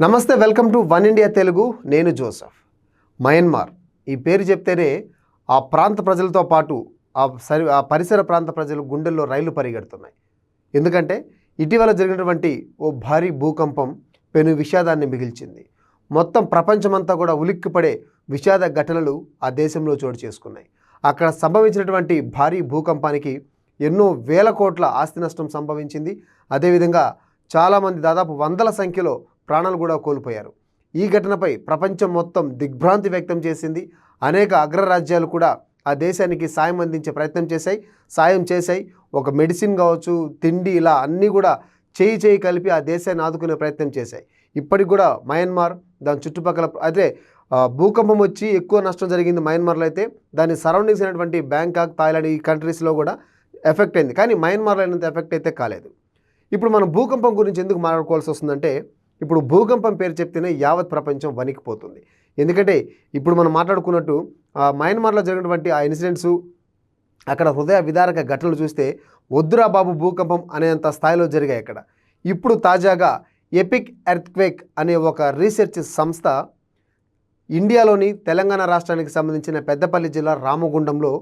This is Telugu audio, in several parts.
నమస్తే welcome to One India Telugu. నేను జోసఫ్. మయన్మార్. ఈ పేరు చెప్తేనే ఆ ప్రాంత ప్రజలతో పాటు ఆ సరి ఆ పరిసర ప్రాంత ప్రజలు గుండెల్లో రైళ్ళు పరిగెడుతున్నాయి. ఎందుకంటే ఇటీవల జరిగినటువంటి ఓ భారీ భూకంపం పెను విషాదాన్ని మిగిల్చింది. మొత్తం ప్రపంచమంతా కూడా ఉలిక్కిపడే విషాద ఘటనలు ఆ దేశంలో చోటు చేసుకున్నాయి. అక్కడ సంభవించినటువంటి భారీ భూకంపానికి ఎన్నో వేల కోట్ల ఆస్తి నష్టం సంభవించింది. అదేవిధంగా చాలామంది దాదాపు వందల సంఖ్యలో ప్రాణాలు కూడా కోల్పోయారు. ఈ ఘటనపై ప్రపంచం మొత్తం దిగ్భ్రాంతి వ్యక్తం చేసింది. అనేక అగ్రరాజ్యాలు కూడా ఆ దేశానికి సాయం అందించే ప్రయత్నం చేశాయి. సాయం చేశాయి. ఒక మెడిసిన్ కావచ్చు తిండి ఇలా అన్నీ కూడా చేయి చేయి కలిపి ఆ దేశాన్ని ఆదుకునే ప్రయత్నం చేశాయి. ఇప్పటికి కూడా మయన్మార్ దాని చుట్టుపక్కల అదే భూకంపం వచ్చి ఎక్కువ నష్టం జరిగింది మయన్మార్లో అయితే. దాని సరౌండింగ్స్ అయినటువంటి బ్యాంకాక్ థాయిలాండ్ ఈ కంట్రీస్లో కూడా ఎఫెక్ట్ అయింది. కానీ మయన్మార్లో అయినంత ఎఫెక్ట్ అయితే కాలేదు. ఇప్పుడు మనం భూకంపం గురించి ఎందుకు మాట్లాడుకోవాల్సి వస్తుందంటే ఇప్పుడు భూకంపం పేరు చెప్తేనే యావత్ ప్రపంచం వణికిపోతుంది. ఎందుకంటే ఇప్పుడు మనం మాట్లాడుకున్నట్టు ఆ, మయన్మార్లో జరిగినటువంటి ఆ ఇన్సిడెంట్స్ అక్కడ హృదయ విదారక ఘటనలు చూస్తే వద్దురా బాబు భూకంపం అనేంత స్థాయిలో జరిగాయి అక్కడ. ఇప్పుడు తాజాగా ఎపిక్ ఎర్త్క్వేక్ అనే ఒక రీసెర్చ్ సంస్థ ఇండియాలోని తెలంగాణ రాష్ట్రానికి సంబంధించిన పెద్దపల్లి జిల్లా రామగుండంలో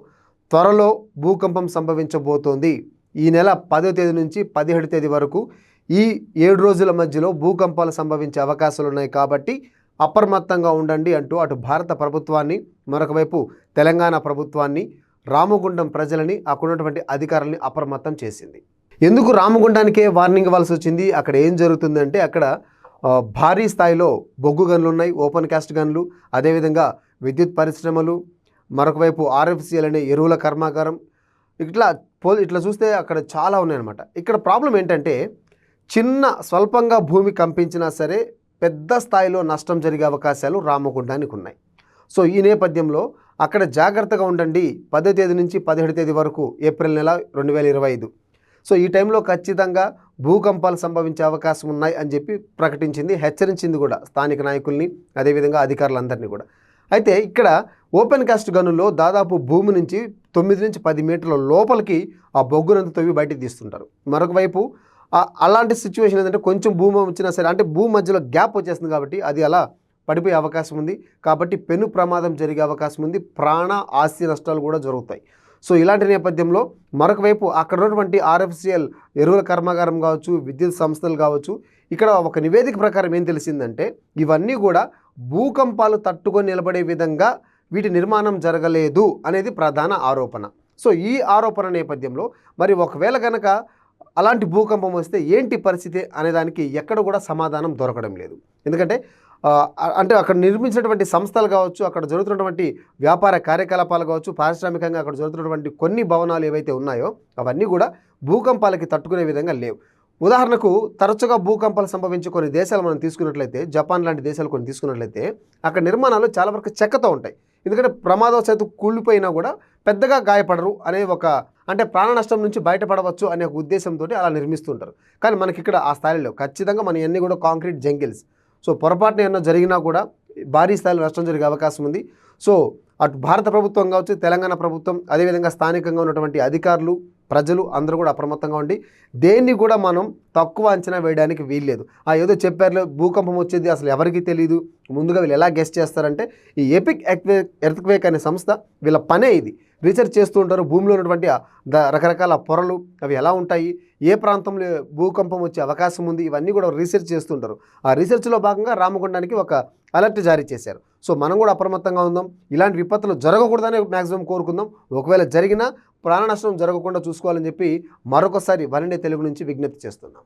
త్వరలో భూకంపం సంభవించబోతోంది. ఈ నెల పదో తేదీ నుంచి పదిహేడు తేదీ వరకు ఈ ఏడు రోజుల మధ్యలో భూకంపాలు సంభవించే అవకాశాలు ఉన్నాయి కాబట్టి అప్రమత్తంగా ఉండండి అంటూ అటు భారత ప్రభుత్వాన్ని మరొకవైపు తెలంగాణ ప్రభుత్వాన్ని రామగుండం ప్రజలని అక్కడ ఉన్నటువంటి అధికారులని అప్రమత్తం చేసింది. ఎందుకు రామగుండానికే వార్నింగ్ ఇవ్వాల్సి వచ్చింది? అక్కడ ఏం జరుగుతుందంటే అక్కడ భారీ స్థాయిలో బొగ్గు గన్లు ఉన్నాయి ఓపెన్ క్యాస్ట్ గన్లు అదేవిధంగా విద్యుత్ పరిశ్రమలు మరొకవైపు ఆర్ఎఫ్సిఎల్ అనే ఎరువుల కర్మాగారం ఇట్లా పో ఇట్లా చూస్తే అక్కడ చాలా ఉన్నాయన్నమాట. ఇక్కడ ప్రాబ్లం ఏంటంటే చిన్న స్వల్పంగా భూమి కంపించినా సరే పెద్ద స్థాయిలో నష్టం జరిగే అవకాశాలు రామగుండానికి ఉన్నాయి. సో ఈ నేపథ్యంలో అక్కడ జాగ్రత్తగా ఉండండి. పదో తేదీ నుంచి పదిహేడు తేదీ వరకు ఏప్రిల్ నెల రెండు వేల ఇరవై ఐదు. సో ఈ టైంలో ఖచ్చితంగా భూకంపాలు సంభవించే అవకాశం ఉన్నాయి అని చెప్పి ప్రకటించింది హెచ్చరించింది కూడా స్థానిక నాయకుల్ని అదేవిధంగా అధికారులందరినీ కూడా. అయితే ఇక్కడ ఓపెన్ కాస్ట్ గనుల్లో దాదాపు భూమి నుంచి తొమ్మిది నుంచి పది మీటర్ల లోపలికి ఆ బొగ్గునంత తవ్వి బయటికి తీస్తుంటారు. మరొక వైపు అలాంటి సిచ్యువేషన్ ఏంటంటే కొంచెం భూమి వచ్చినా సరే అంటే భూమి మధ్యలో గ్యాప్ వచ్చేస్తుంది కాబట్టి అది అలా పడిపోయే అవకాశం ఉంది. కాబట్టి పెను ప్రమాదం జరిగే అవకాశం ఉంది. ప్రాణ ఆస్తి నష్టాలు కూడా జరుగుతాయి. సో ఇలాంటి నేపథ్యంలో మరొక వైపు అక్కడ ఉన్నటువంటి ఆర్ఎఫ్సిఎల్ ఎరువుల కర్మాగారం కావచ్చు విద్యుత్ సంస్థలు కావచ్చు ఇక్కడ ఒక నివేదిక ప్రకారం ఏం తెలిసిందంటే ఇవన్నీ కూడా భూకంపాలు తట్టుకొని నిలబడే విధంగా వీటి నిర్మాణం జరగలేదు అనేది ప్రధాన ఆరోపణ. సో ఈ ఆరోపణ నేపథ్యంలో మరి ఒకవేళ కనుక అలాంటి భూకంపం వస్తే ఏంటి పరిస్థితి అనేదానికి ఎక్కడ కూడా సమాధానం దొరకడం లేదు. ఎందుకంటే అంటే అక్కడ నిర్మించినటువంటి సంస్థలు కావచ్చు అక్కడ జరుగుతున్నటువంటి వ్యాపార కార్యకలాపాలు కావచ్చు పారిశ్రామికంగా అక్కడ జరుగుతున్నటువంటి కొన్ని భవనాలు ఏవైతే ఉన్నాయో అవన్నీ కూడా భూకంపాలకి తట్టుకునే విధంగా లేవు. ఉదాహరణకు తరచుగా భూకంపాలు సంభవించే కొన్ని దేశాలు మనం తీసుకున్నట్లయితే జపాన్ లాంటి దేశాలు కొన్ని తీసుకున్నట్లయితే అక్కడ నిర్మాణాలు చాలా వరకు చెక్కతో ఉంటాయి. ఎందుకంటే ప్రమాదవశాత్తు కూలిపోయినా కూడా పెద్దగా గాయపడరు అనే ఒక అంటే ప్రాణ నష్టం నుంచి బయటపడవచ్చు అనే ఒక ఉద్దేశంతో అలా నిర్మిస్తుంటారు. కానీ మనకి ఇక్కడ ఆ స్థాయిలో ఖచ్చితంగా మన ఇవన్నీ కూడా కాంక్రీట్ జంగిల్స్. సో పొరపాటున ఏమన్నా జరిగినా కూడా భారీ స్థాయిలో నష్టం జరిగే అవకాశం ఉంది. సో అటు భారత ప్రభుత్వం కావచ్చు తెలంగాణ ప్రభుత్వం అదేవిధంగా స్థానికంగా ఉన్నటువంటి అధికారులు ప్రజలు అందరూ కూడా అప్రమత్తంగా ఉండి దేన్ని కూడా మనం తక్కువ అంచనా వేయడానికి వీల్లేదు. ఆ ఏదో చెప్పారు భూకంపం వచ్చేది అసలు ఎవరికీ తెలియదు ముందుగా వీళ్ళు ఎలా గెస్ట్ చేస్తారంటే ఈ ఎపిక్ ఎర్త్క్వేక్ అనే సంస్థ వీళ్ళ పనే ఇది. రీసెర్చ్ చేస్తూ ఉంటారు భూమిలో ఉన్నటువంటి రకరకాల పొరలు అవి ఎలా ఉంటాయి ఏ ప్రాంతంలో భూకంపం వచ్చే అవకాశం ఉంది ఇవన్నీ కూడా రీసెర్చ్ చేస్తుంటారు ఆ రీసెర్చ్లో భాగంగా రామగుండానికి ఒక అలర్ట్ జారీ చేశారు. సో మనం కూడా అప్రమత్తంగా ఉందాం. ఇలాంటి విపత్తులు జరగకూడదని మ్యాక్సిమం కోరుకుందాం. ఒకవేళ జరిగినా ప్రాణ నష్టం జరగకుండా చూసుకోవాలని చెప్పి మరొకసారి వరండే తెలుగు నుంచి విజ్ఞప్తి చేస్తున్నాం.